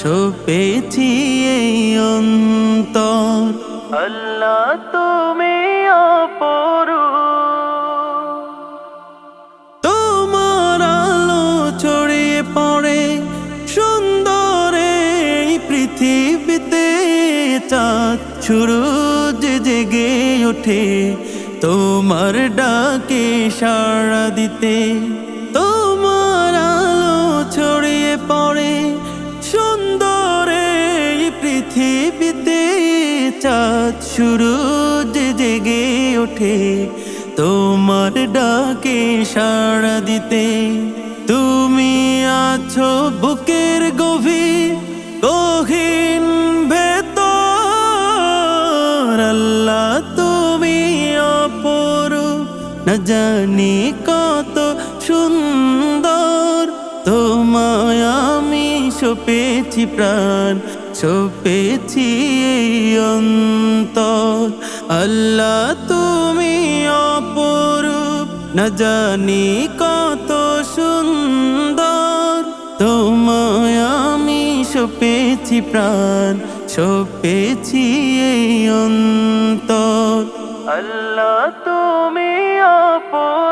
সপেছি এই অন্তর। আল্লাহ তুমি অপরূপ। তোমার আলো ছড়িয়ে পড়ে সুন্দর এই পৃথিবীতে চাঁদ সূরজ জেগে ওঠে তোমার ডাকে সাড়া দিতে। তোমার আলো ছড়িয়ে পড়ে পৃথিবীতে চাঁদ সূরজ জেগে ওঠে, তোমার ডাকে সাড়া দিতে। তুমি আছো বুকের গভীর, গহীন ভেতর। আল্লাহ, তুমি অপরূপ। না জানি কত সুন্দর সপেছি প্রাণ সপেছি এই অন্তর। আল্লাহ তুমি অপরূপ, না জানি কত সুন্দর। তোমায় আমি সপেছি প্রাণ সপেছি এই অন্তর। আল্লাহ তুমি অপরূপ